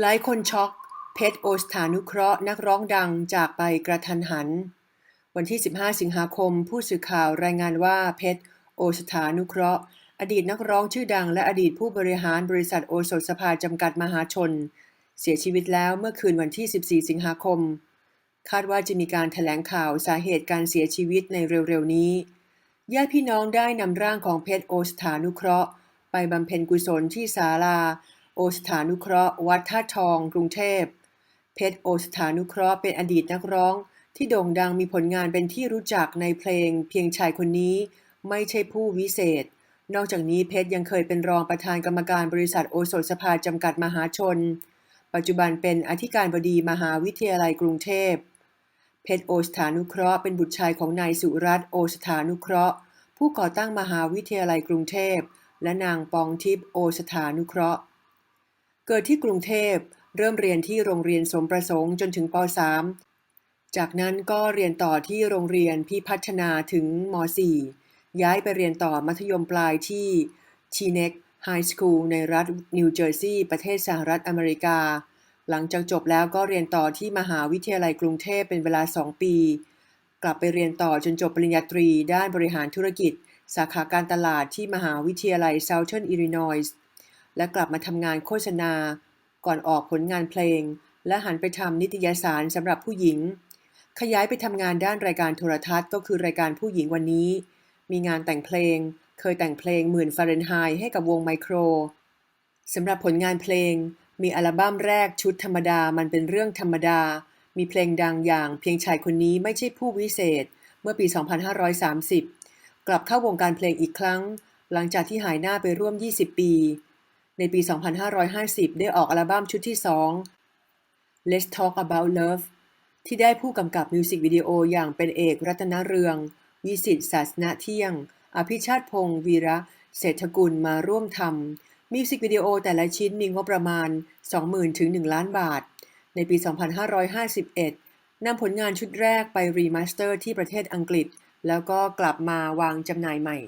หลายคนช็อก เพชรโอสถานุเคราะห์นักร้องดังจากไปกระทันหัน วันที่ 15 สิงหาคม ผู้สื่อข่าวรายงานว่าเพชรโอสถานุเคราะห์ อดีตนักร้องชื่อดังและอดีตผู้บริหารบริษัทโอสถสภาจำกัดมหาชน เสียชีวิตแล้วเมื่อคืนวันที่ 14 สิงหาคม คาดว่าจะมีการแถลงข่าวสาเหตุการเสียชีวิตในเร็วๆนี้ญาติพี่น้องได้นำร่างของเพชรโอสถานุเคราะห์ ไปบำเพ็ญกุศลที่ศาลา โอสถานุเคราะห์ วัดท่าทอง กรุงเทพ เพชรโอสถานุเคราะห์เป็นอดีตนักร้อง ที่โด่งดังมีผลงานเป็นที่รู้จักในเพลง เพียงชายคนนี้ไม่ใช่ผู้วิเศษ นอกจากนี้เพชรยังเคยเป็นรองประธานกรรมการบริษัทโอสถสภาจำกัดมหาชน ปัจจุบันเป็นอธิการบดีมหาวิทยาลัยกรุงเทพ เพชรโอสถานุเคราะห์เป็นบุตรชายของนายสุรัตน์โอสถานุเคราะห์ ผู้ก่อตั้งมหาวิทยาลัยกรุงเทพ และนางปองทิพย์โอสถานุเคราะห์ เกิดที่กรุงเทพ เริ่มเรียนที่โรงเรียนสมประสงค์จนถึงป .3 จากนั้นก็เรียนต่อที่โรงเรียนพิพัฒนาถึงม .4 ย้ายไปเรียนต่อมัธยมปลายที่ชีเน็กไฮสคูลในรัฐนิวเจอร์ซีย์ประเทศสหรัฐอเมริกา หลังจากจบแล้วก็เรียนต่อที่มหาวิทยาลัยกรุงเทพเป็นเวลา 2 ปี กลับไปเรียนต่อจนจบปริญญาตรีด้านบริหารธุรกิจ สาขาการตลาดที่มหาวิทยาลัย Southern Illinois และกลับมาทำงานโฆษณา ก่อนออกผลงานเพลง และหันไปทำนิตยสารสำหรับผู้หญิง ขยายไปทำงานด้านรายการโทรทัศน์ก็คือรายการผู้หญิงวันนี้ มีงานแต่งเพลง เคยแต่งเพลงหมื่นฟาเรนไฮต์ให้กับวงไมโครสำหรับผลงานเพลง มีอัลบั้มแรกชุดธรรมดามันเป็นเรื่องธรรมดา มีเพลงดังอย่างเพียงชายคนนี้ไม่ใช่ผู้วิเศษ เมื่อปี 2530 กลับเข้าวงการเพลงอีกครั้ง หลังจากที่หายหน้าไปร่วม 20 ปี ในปี 2550 ได้ออกอัลบั้มชุดที่ 2 Let's Talk About Love ที่ได้ผู้กำกับมิวสิกวิดีโออย่างเป็นเอกรัตนเรือง วิสิตศาสนาเที่ยง อภิชาติพงศ์วีระ เศรษฐกุลมาร่วมทำมิวสิกวิดีโอแต่ละชิ้นมีงบประมาณ 20,000 ถึง 1 ล้านบาท ในปี 2551 นำผลงานชุดแรกไปรีมาสเตอร์ที่ประเทศอังกฤษ แล้วก็กลับมาวางจำหน่ายใหม่